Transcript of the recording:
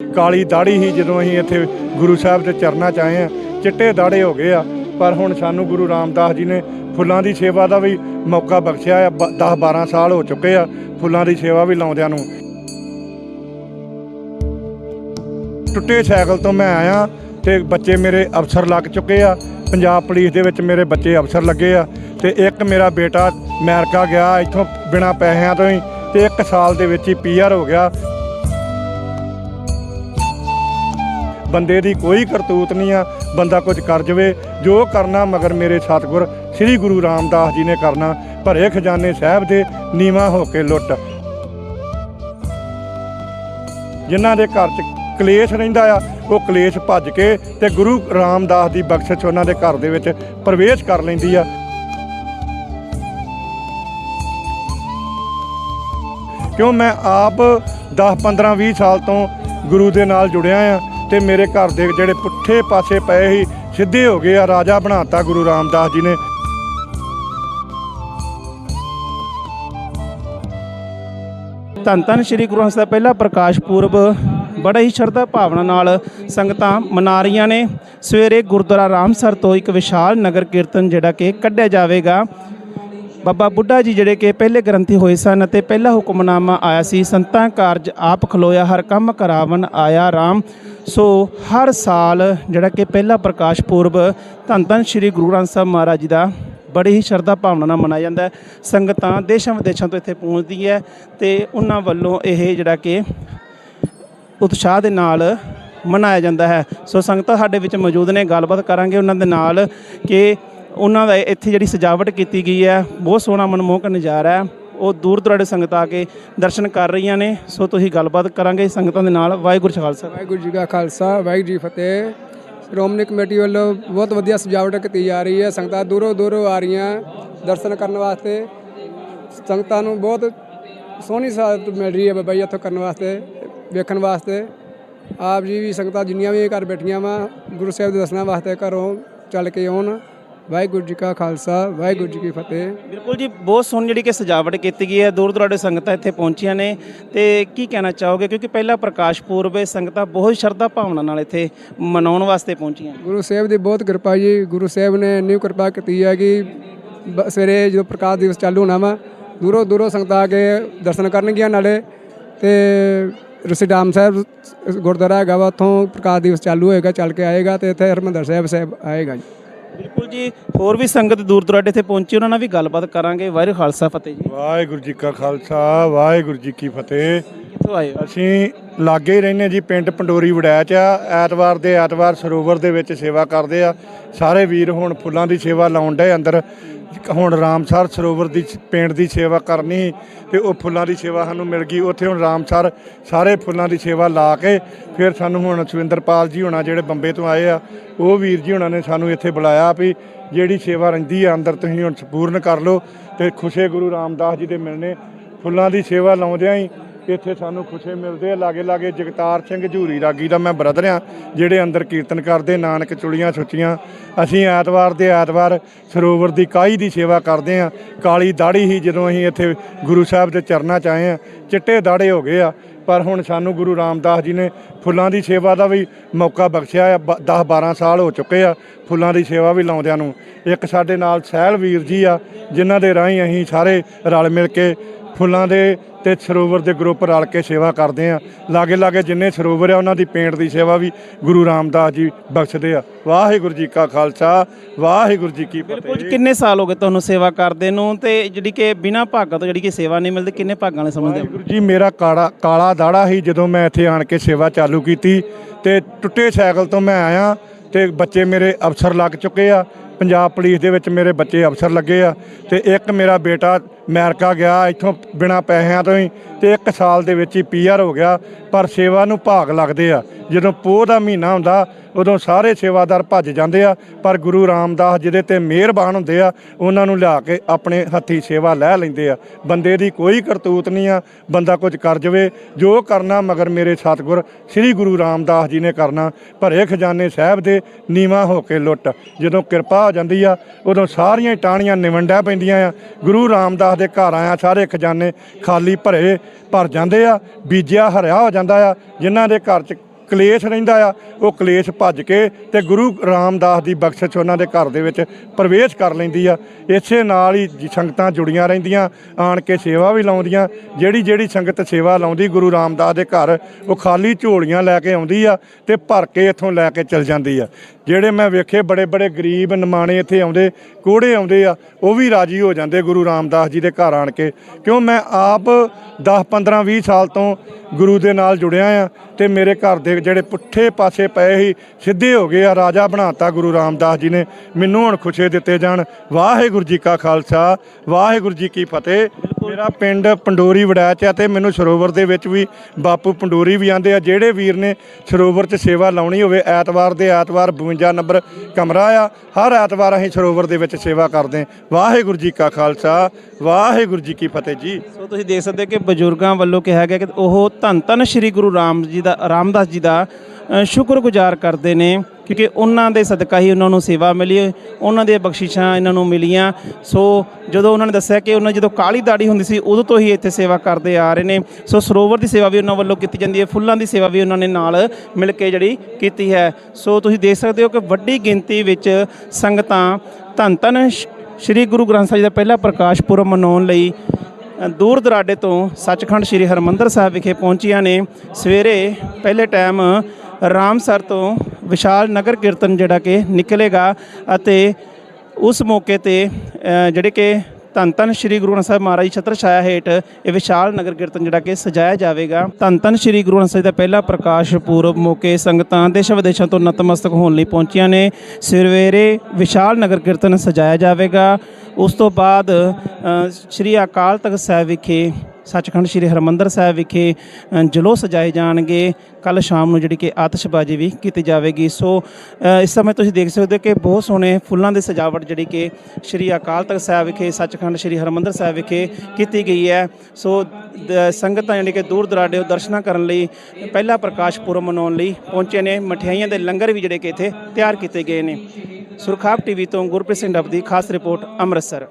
ਕਾਲੀ ਦਾੜੀ ਹੀ ਜਦੋਂ ਅਸੀਂ ਇੱਥੇ ਗੁਰੂ ਸਾਹਿਬ ਦੇ ਚਰਨਾਂ 'ਚ ਆਏ ਆ ਚਿੱਟੇ ਦਾੜੇ ਹੋ ਗਏ ਆ, ਪਰ ਹੁਣ ਸਾਨੂੰ ਗੁਰੂ ਰਾਮਦਾਸ ਜੀ ਨੇ ਫੁੱਲਾਂ ਦੀ ਸੇਵਾ ਦਾ ਵੀ ਮੌਕਾ ਬਖਸ਼ਿਆ ਆ 10 12 ਸਾਲ ਹੋ ਚੁੱਕੇ ਆ ਫੁੱਲਾਂ ਦੀ ਸੇਵਾ ਵੀ ਲਾਉਂਦਿਆਂ ਨੂੰ। ਟੁੱਟੇ ਸਾਈਕਲ ਤੋਂ ਮੈਂ ਆਇਆ ਤੇ ਬੱਚੇ ਮੇਰੇ ਅਫਸਰ ਲੱਗ ਚੁੱਕੇ ਆ, ਪੰਜਾਬ ਪੁਲਿਸ ਦੇ ਵਿੱਚ ਮੇਰੇ ਬੱਚੇ ਅਫਸਰ ਲੱਗੇ ਆ ਤੇ ਇੱਕ ਮੇਰਾ ਬੇਟਾ ਅਮਰੀਕਾ ਗਿਆ, ਇੱਥੋਂ ਬਿਨਾ ਪੈਸਿਆਂ ਤੋਂ ਹੀ ਤੇ 1 ਸਾਲ ਦੇ ਵਿੱਚ ਹੀ ਪੀਆਰ ਹੋ ਗਿਆ। ਬੰਦੇ ਦੀ ਕੋਈ ਕਰਤੂਤ ਨਹੀਂ ਆ, ਬੰਦਾ ਕੁਝ ਕਰ ਜਵੇ, ਜੋ ਕਰਨਾ ਮਗਰ ਮੇਰੇ ਸਤਿਗੁਰ, ਸ੍ਰੀ ਗੁਰੂ ਰਾਮਦਾਸ ਜੀ ਨੇ ਕਰਨਾ, ਭਰੇ ਖਜ਼ਾਨੇ ਸਾਹਿਬ ਦੇ ਨੀਵਾ ਹੋ ਕੇ ਲੁੱਟ। ਜਿਨ੍ਹਾਂ ਦੇ ਘਰ 'ਚ ਕਲੇਸ਼ ਰਹਿੰਦਾ ਆ, ਉਹ ਕਲੇਸ਼ ਭੱਜ ਕੇ ਤੇ ਗੁਰੂ ਰਾਮਦਾਸ ਦੀ ਬਖਸ਼ਿਸ਼ ਉਹਨਾਂ ਦੇ ਘਰ ਦੇ ਵਿੱਚ ਪ੍ਰਵੇਸ਼ ਕਰ ਲੈਂਦੀ ਆ। ਕਿਉਂ ਮੈਂ ਆਪ 10 15 20 ਸਾਲ ਤੋਂ ਗੁਰੂ ਦੇ ਨਾਲ ਜੁੜਿਆ ਆ ਤੇ ਮੇਰੇ ਘਰ ਦੇ ਜਿਹੜੇ ਪੁੱਠੇ ਪਾਸੇ ਪਏ ਸੀ, ਸਿੱਧੇ ਹੋ ਗਏ ਆ, ਰਾਜਾ ਬਣਾਤਾ ਗੁਰੂ ਰਾਮਦਾਸ ਜੀ ਨੇ। ਧੰਨ ਧੰਨ ਸ੍ਰੀ ਗੁਰੂ ਹੰਸ ਦਾ ਪਹਿਲਾ ਪ੍ਰਕਾਸ਼ ਪੁਰਬ। ਬੜਾ ਹੀ ਸ਼ਰਧਾ ਭਾਵਨਾ ਨਾਲ ਸੰਗਤਾਂ ਮਨਾ ਰਹੀਆਂ ਨੇ। ਸਵੇਰੇ ਗੁਰਦੁਆਰਾ ਰਾਮਸਰ ਤੋਂ ਇੱਕ ਵਿਸ਼ਾਲ ਨਗਰ ਕੀਰਤਨ ਜਿਹੜਾ ਕਿ ਕੱਢਿਆ ਜਾਵੇਗਾ। ਬਾਬਾ ਬੁੱਢਾ ਜੀ ਜਿਹੜੇ ਕਿ ਪਹਿਲੇ ਗ੍ਰੰਥੀ ਹੋਏ ਸਨ ਅਤੇ ਪਹਿਲਾ ਹੁਕਮਨਾਮਾ ਆਇਆ ਸੀ, ਸੰਤਾਂ ਕਾਰਜ ਆਪ ਖਲੋਇਆ, ਹਰ ਕੰਮ ਕਰਾਵਨ ਆਇਆ RAM ਸੋ ਹਰ ਸਾਲ ਜਿਹੜਾ ਕਿ ਪਹਿਲਾ ਪ੍ਰਕਾਸ਼ ਪੁਰਬ ਧੰਨ ਧੰਨ ਸ੍ਰੀ ਗੁਰੂ ਗ੍ਰੰਥ ਸਾਹਿਬ ਮਹਾਰਾਜ ਜੀ ਦਾ ਬੜੀ ਹੀ ਸ਼ਰਧਾ ਭਾਵਨਾ ਨਾਲ ਮਨਾਇਆ ਜਾਂਦਾ ਹੈ। ਸੰਗਤਾਂ ਦੇਸ਼ਾਂ ਵਿਦੇਸ਼ਾਂ ਤੋਂ ਇੱਥੇ ਪਹੁੰਚਦੀ ਹੈ ਤੇ ਉਹਨਾਂ ਵੱਲੋਂ ਇਹ ਜਿਹੜਾ ਕਿ ਉਤਸ਼ਾਹ ਦੇ ਨਾਲ ਮਨਾਇਆ ਜਾਂਦਾ ਹੈ। ਸੋ ਸੰਗਤਾਂ ਸਾਡੇ ਵਿੱਚ ਮੌਜੂਦ ਨੇ, ਗੱਲਬਾਤ ਕਰਾਂਗੇ ਉਹਨਾਂ ਦੇ ਨਾਲ ਕਿ ਉਹਨਾਂ ਦਾ ਇੱਥੇ ਜਿਹੜੀ ਸਜਾਵਟ ਕੀਤੀ ਗਈ ਹੈ, ਬਹੁਤ ਸੋਹਣਾ ਮਨਮੋਹਕ ਨਜ਼ਾਰਾ ਹੈ। ਉਹ ਦੂਰ ਦੁਰਾਡੇ ਸੰਗਤਾਂ ਆ ਕੇ ਦਰਸ਼ਨ ਕਰ ਰਹੀਆਂ ਨੇ। ਸੋ ਤੁਸੀਂ ਗੱਲਬਾਤ ਕਰਾਂਗੇ ਸੰਗਤਾਂ ਦੇ ਨਾਲ। ਵਾਹਿਗੁਰੂ ਜੀ ਖਾਲਸਾ। ਵਾਹਿਗੁਰੂ ਜੀ ਕਾ ਖਾਲਸਾ, ਵਾਹਿਗੁਰੂ ਜੀ ਫਤਿਹ। ਸ਼੍ਰੋਮਣੀ ਕਮੇਟੀ ਵੱਲੋਂ ਬਹੁਤ ਵਧੀਆ ਸਜਾਵਟ ਕੀਤੀ ਜਾ ਰਹੀ ਹੈ। ਸੰਗਤਾਂ ਦੂਰੋਂ ਦੂਰੋਂ ਆ ਰਹੀਆਂ ਦਰਸ਼ਨ ਕਰਨ ਵਾਸਤੇ। ਸੰਗਤਾਂ ਨੂੰ ਬਹੁਤ ਸੋਹਣੀ ਸਾਥ ਮਿਲ ਰਹੀ ਹੈ ਬਾਬਾ ਜੀ ਇੱਥੋਂ ਕਰਨ ਵਾਸਤੇ, ਵੇਖਣ ਵਾਸਤੇ। ਆਪ ਜੀ ਵੀ ਸੰਗਤਾਂ ਜਿੰਨੀਆਂ ਵੀ ਘਰ ਬੈਠੀਆਂ ਵਾ, ਗੁਰੂ ਸਾਹਿਬ ਦੇ ਦਰਸ਼ਨਾਂ ਵਾਸਤੇ ਘਰੋਂ ਚੱਲ ਕੇ ਆਉਣ। ਵਾਹਿਗੁਰੂ ਜੀ ਕਾ ਖਾਲਸਾ ਵਾਹਿਗੁਰੂ ਜੀ ਕੀ ਫਤਿਹ। ਬਿਲਕੁਲ ਜੀ ਬਹੁਤ ਸੋਹਣੀ ਜਿਹੜੀ ਕਿ ਸਜਾਵਟ ਕੀਤੀ ਗਈ ਹੈ। ਦੂਰ ਦੁਰਾਡੇ ਸੰਗਤਾਂ ਇੱਥੇ ਪਹੁੰਚੀਆਂ ਨੇ ਤੇ ਕੀ ਕਹਿਣਾ ਚਾਹੋਗੇ? ਕਿਉਂਕਿ ਪਹਿਲਾ ਪ੍ਰਕਾਸ਼ ਪੁਰਬ ਹੈ ਸੰਗਤਾਂ ਬਹੁਤ ਸ਼ਰਧਾ ਭਾਵਨਾ ਨਾਲ ਇੱਥੇ ਮਨਾਉਣ ਵਾਸਤੇ ਪਹੁੰਚੀਆਂ। ਗੁਰੂ ਸਾਹਿਬ ਦੀ ਬਹੁਤ ਕਿਰਪਾ ਜੀ। ਗੁਰੂ ਸਾਹਿਬ ਨੇ ਇੰਨੀ ਕਿਰਪਾ ਕੀਤੀ ਹੈ ਕਿ ਸਵੇਰੇ ਜਦੋਂ ਪ੍ਰਕਾਸ਼ ਦਿਵਸ ਚਾਲੂ ਹੋਣਾ ਵਾ ਦੂਰੋਂ ਦੂਰੋਂ ਸੰਗਤਾਂ ਆ ਕੇ ਦਰਸ਼ਨ ਕਰਨਗੀਆਂ ਨਾਲੇ ਤੇ ਰਸਿਡਾਮ ਸਾਹਿਬ ਗੁਰਦੁਆਰਾ ਹੈਗਾ ਵਾ ਉੱਥੋਂ ਪ੍ਰਕਾਸ਼ ਦਿਵਸ ਚਾਲੂ ਹੋਏਗਾ ਚੱਲ ਕੇ ਆਏਗਾ ਤੇ ਇੱਥੇ ਹਰਮੰਦਰ ਸਾਹਿਬ ਸਾਹਿਬ ਆਏਗਾ ਜੀ। ਬਿਲਕੁਲ ਜੀ ਹੋਰ ਵੀ ਸੰਗਤ ਦੂਰ ਦੁਰਾਡੇ ਇੱਥੇ ਪਹੁੰਚੀ ਉਹਨਾਂ ਨਾਲ ਵੀ ਗੱਲਬਾਤ ਕਰਾਂਗੇ। ਵਾਹਿਗੁਰੂ ਖਾਲਸਾ ਫਤਿਹ ਜੀ। ਵਾਹਿਗੁਰੂ ਜੀ ਕਾ ਖਾਲਸਾ ਵਾਹਿਗੁਰੂ ਜੀ ਕੀ ਫਤਿਹ। ਕਿੱਥੋਂ ਆਏ ਹੋ? ਅਸੀਂ ਲਾਗੇ ਹੀ ਰਹਿੰਦੇ ਜੀ, ਪਿੰਡ ਪੰਡੋਰੀ ਵੜੈਚ ਆ। ਐਤਵਾਰ ਦੇ ਐਤਵਾਰ ਸਰੋਵਰ ਦੇ ਵਿੱਚ ਸੇਵਾ ਕਰਦੇ ਆ। ਸਾਰੇ ਵੀਰ ਹੁਣ ਫੁੱਲਾਂ ਦੀ ਸੇਵਾ ਲਾਉਣ ਦੇ ਅੰਦਰ। ਹੁਣ ਰਾਮਸਰ ਸਰੋਵਰ ਦੀ ਪਿੰਡ ਦੀ ਸੇਵਾ ਕਰਨੀ ਤੇ ਉਹ ਫੁੱਲਾਂ ਦੀ ਸੇਵਾ ਸਾਨੂੰ ਮਿਲ ਗਈ। ਉੱਥੇ ਹੁਣ ਰਾਮਸਰ ਸਾਰੇ ਫੁੱਲਾਂ ਦੀ ਸੇਵਾ ਲਾ ਕੇ ਫਿਰ ਸਾਨੂੰ ਹੁਣ ਸੁਵਿੰਦਰਪਾਲ ਜੀ ਹੋਣਾ ਜਿਹੜੇ ਬੰਬੇ ਤੋਂ ਆਏ ਆ, ਉਹ ਵੀਰ ਜੀ ਹੋਣਾ ਨੇ ਸਾਨੂੰ ਇੱਥੇ ਬੁਲਾਇਆ ਵੀ ਜਿਹੜੀ ਸੇਵਾ ਰਹਿੰਦੀ ਆ ਅੰਦਰ ਤੁਸੀਂ ਹੁਣ ਪੂਰਨ ਕਰ ਲਓ ਤੇ ਖੁਸ਼ੇ ਗੁਰੂ ਰਾਮਦਾਸ ਜੀ ਦੇ ਮਿਲਨੇ ਫੁੱਲਾਂ ਦੀ ਸੇਵਾ ਲਾਉਂਦਿਆਂ ਹੀ ਇੱਥੇ ਸਾਨੂੰ ਖੁਸ਼ੇ ਮਿਲਦੇ ਆ ਲਾਗੇ ਲਾਗੇ ਜਗਤਾਰ ਸਿੰਘ ਝੂਰੀ ਰਾਗੀ ਦਾ ਮੈਂ ਬ੍ਰਦਰ ਆ ਜਿਹੜੇ ਅੰਦਰ ਕੀਰਤਨ ਕਰਦੇ, ਨਾਨਕ ਚੁਲੀਆਂ ਸੁੱਚੀਆਂ। ਅਸੀਂ ਐਤਵਾਰ ਦੇ ਐਤਵਾਰ ਸਰੋਵਰ ਦੀ ਕਾਈ ਦੀ ਸੇਵਾ ਕਰਦੇ ਆ ਕਾਲੀ ਦਾੜੀ ਹੀ ਜਦੋਂ ਅਸੀਂ ਇੱਥੇ ਗੁਰੂ ਸਾਹਿਬ ਦੇ ਚਰਨਾਂ 'ਚ ਆਏ ਆ ਚਿੱਟੇ ਦਾੜੇ ਹੋ ਗਏ ਆ। ਪਰ ਹੁਣ ਸਾਨੂੰ ਗੁਰੂ ਰਾਮਦਾਸ ਜੀ ਨੇ ਫੁੱਲਾਂ ਦੀ ਸੇਵਾ ਦਾ ਵੀ ਮੌਕਾ ਬਖਸ਼ਿਆ ਆ। 10 12 ਸਾਲ ਹੋ ਚੁੱਕੇ ਆ ਫੁੱਲਾਂ ਦੀ ਸੇਵਾ ਵੀ ਲਾਉਂਦਿਆਂ ਨੂੰ। ਇੱਕ ਸਾਡੇ ਨਾਲ ਸਹਿਲ ਵੀਰ ਜੀ ਆ, ਜਿਨ੍ਹਾਂ ਦੇ ਰਾਹੀਂ ਅਸੀਂ ਸਾਰੇ ਰਲ ਮਿਲ ਕੇ ਫੁੱਲਾਂ ਦੇ ਤੇ ਸਰੋਵਰ ਦੇ ਗਰੁੱਪ ਰਲ ਕੇ ਸੇਵਾ ਕਰਦੇ ਆ। ਲਾਗੇ ਲਾਗੇ ਜਿੰਨੇ ਸਰੋਵਰ ਆ ਉਹਨਾਂ ਦੀ ਪੇਂਟ ਦੀ ਸੇਵਾ ਵੀ ਗੁਰੂ ਰਾਮਦਾਸ ਜੀ ਬਖਸ਼ਦੇ ਆ। ਵਾਹਿਗੁਰੂ ਜੀ ਕਾ ਖਾਲਸਾ ਵਾਹਿਗੁਰੂ ਜੀ ਕੀ ਫਤਿਹ। ਕਿੰਨੇ ਸਾਲ ਹੋ ਗਏ ਤੁਹਾਨੂੰ ਸੇਵਾ ਕਰਦੇ ਨੂੰ ਤੇ ਜਿਹੜੀ ਕਿ ਬਿਨਾਂ ਭਾਗਾਂ ਤੋਂ ਜਿਹੜੀ ਕਿ ਸੇਵਾ ਨਹੀਂ ਮਿਲਦੀ ਕਿੰਨੇ ਭਾਗਾਂ ਵਾਲੇ ਸਮਝਦੇ ਹੋ? ਜੀ ਮੇਰਾ ਕਾਲਾ ਕਾਲਾ ਦਾੜਾ ਸੀ ਜਦੋਂ ਮੈਂ ਇੱਥੇ ਆਣ ਕੇ ਸੇਵਾ ਚਾਲੂ ਕੀਤੀ ਤੇ ਟੁੱਟੇ ਸਾਈਕਲ ਤੋਂ ਮੈਂ ਆਇਆ ਤੇ ਬੱਚੇ ਮੇਰੇ ਅਫਸਰ ਲੱਗ ਚੁੱਕੇ ਆ ਪੰਜਾਬ ਪੁਲਿਸ ਦੇ ਵਿੱਚ ਮੇਰੇ ਬੱਚੇ ਅਫਸਰ ਲੱਗੇ ਆ ਤੇ ਇੱਕ ਮੇਰਾ ਬੇਟਾ ਅਮਰੀਕਾ ਗਿਆ, ਇੱਥੋਂ ਬਿਨਾ ਪੈਸਿਆਂ ਤੋਂ ਹੀ ਤੇ 1 ਸਾਲ ਦੇ ਵਿੱਚ ਹੀ ਪੀਆਰ ਹੋ ਗਿਆ, ਪਰ ਸੇਵਾ ਨੂੰ ਭਾਗ ਲੱਗਦੇ ਆ। ਜਦੋਂ ਪੋਹ ਦਾ ਮਹੀਨਾ ਹੁੰਦਾ ਉਦੋਂ ਸਾਰੇ ਸੇਵਾਦਾਰ ਭੱਜ ਜਾਂਦੇ ਆ, ਪਰ ਗੁਰੂ ਰਾਮਦਾਸ ਜਿਹਦੇ ਤੇ ਮਿਹਰਬਾਨ ਹੁੰਦੇ ਆ, ਉਹਨਾਂ ਨੂੰ ਲਿਆ ਕੇ ਆਪਣੇ ਹੱਥੀ ਸੇਵਾ ਲੈ ਲੈਂਦੇ ਆ। ਬੰਦੇ ਦੀ ਕੋਈ ਕਰਤੂਤ ਨਹੀਂ ਆ, ਬੰਦਾ ਕੁਝ ਕਰ ਜਵੇ, ਜੋ ਕਰਨਾ ਮਗਰ ਮੇਰੇ ਸਤਿਗੁਰ, ਸ੍ਰੀ ਗੁਰੂ ਰਾਮਦਾਸ ਜੀ ਨੇ ਕਰਨਾ, ਭਰੇ ਖਜ਼ਾਨੇ ਸਾਹਿਬ ਦੇ ਨੀਵਾ ਹੋ ਕੇ ਲੁੱਟ। ਜਦੋਂ ਕਿਰਪਾ ਹੋ ਜਾਂਦੀ ਆ, ਉਦੋਂ ਸਾਰੀਆਂ ਹੀ ਟਾਹਣੀਆਂ ਨਿਵੰਡਿਆ ਪੈਂਦੀਆਂ ਆ। ਗੁਰੂ ਰਾਮਦਾਸ ਦੇ ਘਰ ਆਇਆ, ਸਾਰੇ ਖਜ਼ਾਨੇ ਖਾਲੀ ਭਰੇ ਭਰ ਜਾਂਦੇ ਆ, ਬੀਜਿਆ ਹਰਿਆ ਹੋ ਜਾਂਦਾ ਆ, ਜਿਨ੍ਹਾਂ ਦੇ ਘਰ 'ਚ ਕਲੇਸ਼ ਰਹਿੰਦਾ ਆ, ਉਹ ਕਲੇਸ਼ ਭੱਜ ਕੇ ਤੇ ਗੁਰੂ ਰਾਮਦਾਸ ਦੀ ਬਖਸ਼ਿਸ਼ ਉਹਨਾਂ ਦੇ ਘਰ ਦੇ ਵਿੱਚ ਪ੍ਰਵੇਸ਼ ਕਰ ਲੈਂਦੀ ਆ। ਇਸੇ ਨਾਲ ਹੀ ਸੰਗਤਾਂ ਜੁੜੀਆਂ ਰਹਿੰਦੀਆਂ, ਆਣ ਕੇ ਸੇਵਾ ਵੀ ਲਾਉਂਦੀਆਂ। ਜਿਹੜੀ ਜਿਹੜੀ ਸੰਗਤ ਸੇਵਾ ਲਾਉਂਦੀ, ਗੁਰੂ ਰਾਮਦਾਸ ਦੇ ਘਰ, ਉਹ ਖਾਲੀ ਝੋਲੀਆਂ ਲੈ ਕੇ ਆਉਂਦੀ ਆ ਤੇ ਭਰ ਕੇ ਇੱਥੋਂ ਲੈ ਕੇ ਚਲ ਜਾਂਦੀ ਆ। ਜਿਹੜੇ ਮੈਂ ਵੇਖੇ ਬੜੇ ਬੜੇ ਗਰੀਬ ਨਿਮਾਣੇ ਇੱਥੇ ਆਉਂਦੇ, ਕੋੜੇ ਆਉਂਦੇ ਆ, ਉਹ ਵੀ ਰਾਜੀ ਹੋ ਜਾਂਦੇ ਗੁਰੂ ਰਾਮਦਾਸ ਜੀ ਦੇ ਘਰ ਆਣ ਕੇ। ਕਿਉਂ ਮੈਂ ਆਪ 10 15 20 ਸਾਲ ਤੋਂ ਗੁਰੂ ਦੇ ਨਾਲ ਜੁੜਿਆ ਆ ਤੇ ਮੇਰੇ ਘਰ ਦੇ ਜਿਹੜੇ ਪੁੱਠੇ ਪਾਸੇ ਪਏ ਸੀ, ਸਿੱਧੇ ਹੋ ਗਏ ਆ, ਰਾਜਾ ਬਣਾਤਾ ਗੁਰੂ ਰਾਮਦਾਸ ਜੀ ਨੇ। ਮੈਨੂੰ ਹੁਣ ਖੁਸ਼ੇ ਦਿੱਤੇ ਜਾਣ। ਵਾਹਿਗੁਰੂ ਜੀ ਕਾ ਖਾਲਸਾ, ਵਾਹਿਗੁਰੂ ਜੀ ਕੀ ਫਤਿਹ। ਮੇਰਾ ਪਿੰਡ ਪੰਡੋਰੀ ਵੜੈਚ ਆ ਤੇ ਮੈਨੂੰ ਸਰੋਵਰ ਦੇ ਵਿੱਚ ਵੀ ਬਾਪੂ ਪੰਡੋਰੀ ਵੀ ਆਂਦੇ ਆ। ਜਿਹੜੇ ਵੀਰ ਨੇ ਸਰੋਵਰ 'ਚ ਸੇਵਾ ਲਾਉਣੀ ਹੋਵੇ, ਐਤਵਾਰ ਦੇ ਐਤਵਾਰ 52 ਨੰਬਰ ਕਮਰਾ ਆ। ਹਰ ਐਤਵਾਰ ਅਸੀਂ ਸਰੋਵਰ ਦੇ ਵਿੱਚ ਸੇਵਾ ਕਰਦੇ ਵਾਹਿਗੁਰੂ ਜੀ ਕਾ ਖਾਲਸਾ, ਵਾਹਿਗੁਰੂ ਜੀ ਕੀ ਫਤਿਹ ਜੀ। ਸੋ ਤੁਸੀਂ ਦੇਖ ਸਕਦੇ ਕਿ ਬਜ਼ੁਰਗਾਂ ਵੱਲੋਂ ਕਿਹਾ ਗਿਆ ਕਿ ਉਹ ਧੰਨ ਧੰਨ ਸ੍ਰੀ ਗੁਰੂ ਰਾਮ ਜੀ ਦਾ, ਰਾਮਦਾਸ ਜੀ ਦਾ ਅ, ਸ਼ੁਕਰਗੁਜ਼ਾਰ ਕਰਦੇ ਨੇ ਕਿਉਂਕਿ ਉਹਨਾਂ ਦੇ ਸਦਕਾ ਹੀ ਉਹਨਾਂ ਨੂੰ ਸੇਵਾ ਮਿਲੀ ਉਹਨਾਂ ਦੀਆਂ ਬਖਸ਼ਿਸ਼ਾਂ ਇਹਨਾਂ ਨੂੰ ਮਿਲੀਆਂ। ਸੋ ਜਦੋਂ ਉਹਨਾਂ ਨੇ ਦੱਸਿਆ ਕਿ ਉਹਨਾਂ ਜਦੋਂ ਕਾਲੀ ਦਾੜੀ ਹੁੰਦੀ ਸੀ ਉਦੋਂ ਤੋਂ ਹੀ ਇੱਥੇ ਸੇਵਾ ਕਰਦੇ ਆ ਰਹੇ ਨੇ। ਸੋ ਸਰੋਵਰ ਦੀ ਸੇਵਾ ਵੀ ਉਹਨਾਂ ਵੱਲੋਂ ਕੀਤੀ ਜਾਂਦੀ ਹੈ ਫੁੱਲਾਂ ਦੀ ਸੇਵਾ ਵੀ ਉਹਨਾਂ ਨੇ ਨਾਲ ਮਿਲ ਕੇ ਜਿਹੜੀ ਕੀਤੀ ਹੈ। ਸੋ ਤੁਸੀਂ ਦੇਖ ਸਕਦੇ ਹੋ ਕਿ ਵੱਡੀ ਗਿਣਤੀ ਵਿੱਚ ਸੰਗਤਾਂ ਧੰਨ ਧੰਨ ਸ੍ਰੀ ਗੁਰੂ ਗ੍ਰੰਥ ਸਾਹਿਬ ਜੀ ਦਾ ਪਹਿਲਾ ਪ੍ਰਕਾਸ਼ ਪੁਰਬ ਮਨਾਉਣ ਲਈ ਦੂਰ ਦਰਾਡੇ ਤੋਂ ਸੱਚਖੰਡ ਸ੍ਰੀ ਹਰਮੰਦਰ ਸਾਹਿਬ ਵਿਖੇ ਪਹੁੰਚੀਆਂ ਨੇ। ਸਵੇਰੇ ਪਹਿਲੇ ਟਾਈਮ ਰਾਮਸਰ ਤੋਂ ਵਿਸ਼ਾਲ ਨਗਰ ਕੀਰਤਨ ਜਿਹੜਾ ਕਿ ਨਿਕਲੇਗਾ ਅਤੇ ਉਸ ਮੌਕੇ ਤੇ ਜਿਹੜੇ ਕਿ ਧੰਨ ਧੰਨ ਸ੍ਰੀ ਗੁਰੂ ਗ੍ਰੰਥ ਸਾਹਿਬ ਮਹਾਰਾਜ ਜੀ ਛਤਰ ਛਾਇਆ ਹੇਠ ਇਹ ਵਿਸ਼ਾਲ ਨਗਰ ਕੀਰਤਨ ਜਿਹੜਾ ਕਿ ਸਜਾਇਆ ਜਾਵੇਗਾ। ਧੰਨ ਧੰਨ ਸ੍ਰੀ ਗੁਰੂ ਗ੍ਰੰਥ ਸਾਹਿਬ ਦਾ ਪਹਿਲਾ ਪ੍ਰਕਾਸ਼ ਪੂਰਬ ਮੌਕੇ ਸੰਗਤਾਂ ਦੇਸ਼ ਵਿਦੇਸ਼ਾਂ ਤੋਂ ਨਤਮਸਤਕ ਹੋਣ ਲਈ ਪਹੁੰਚੀਆਂ ਨੇ। ਸਵੇਰੇ ਵਿਸ਼ਾਲ ਨਗਰ ਕੀਰਤਨ ਸਜਾਇਆ ਜਾਵੇਗਾ। ਉਸ ਤੋਂ ਬਾਅਦ ਸ੍ਰੀ ਅਕਾਲ ਤਖਤ ਸਾਹਿਬ ਵਿਖੇ ਸੱਚਖੰਡ ਸ੍ਰੀ ਹਰਮੰਦਰ ਸਾਹਿਬ ਵਿਖੇ ਅ, ਸਜਾਏ ਜਾਣਗੇ। ਕੱਲ ਸ਼ਾਮ ਨੂੰ ਜਿਹੜੀ ਕਿ ਆਤਿਸ਼ਬਾਜ਼ੀ ਵੀ ਕੀਤੀ ਜਾਵੇਗੀ। ਸੋ ਇਸ ਸਮੇਂ ਤੁਸੀਂ ਦੇਖ ਸਕਦੇ ਹੋ ਕਿ ਬਹੁਤ ਸੋਹਣੇ ਫੁੱਲਾਂ ਦੀ ਸਜਾਵਟ ਜਿਹੜੀ ਕਿ ਸ੍ਰੀ ਅਕਾਲ ਤਖਤ ਸਾਹਿਬ ਵਿਖੇ ਸੱਚਖੰਡ ਸ੍ਰੀ ਹਰਮੰਦਰ ਸਾਹਿਬ ਵਿਖੇ ਕੀਤੀ ਗਈ ਹੈ। ਸੋ ਦ- ਸੰਗਤਾਂ ਜਿਹੜੀ ਕਿ ਦੂਰ ਦਰਾਡੇ ਦਰਸ਼ਨਾਂ ਕਰਨ ਲਈ ਪਹਿਲਾ ਪ੍ਰਕਾਸ਼ ਪੁਰਬ ਮਨਾਉਣ ਲਈ ਪਹੁੰਚੇ ਨੇ। ਮਠਿਆਈਆਂ ਦੇ ਲੰਗਰ ਵੀ ਜਿਹੜੇ ਕਿ ਇੱਥੇ ਤਿਆਰ ਕੀਤੇ ਗਏ ਨੇ। ਸੁਰਖਾਬ ਟੀਵੀ ਤੋਂ ਗੁਰਪ੍ਰੀਤ ਸਿੰਘ ਡੱਬ ਦੀ ਖਾਸ ਰਿਪੋਰਟ ਅੰਮ੍ਰਿਤਸਰ।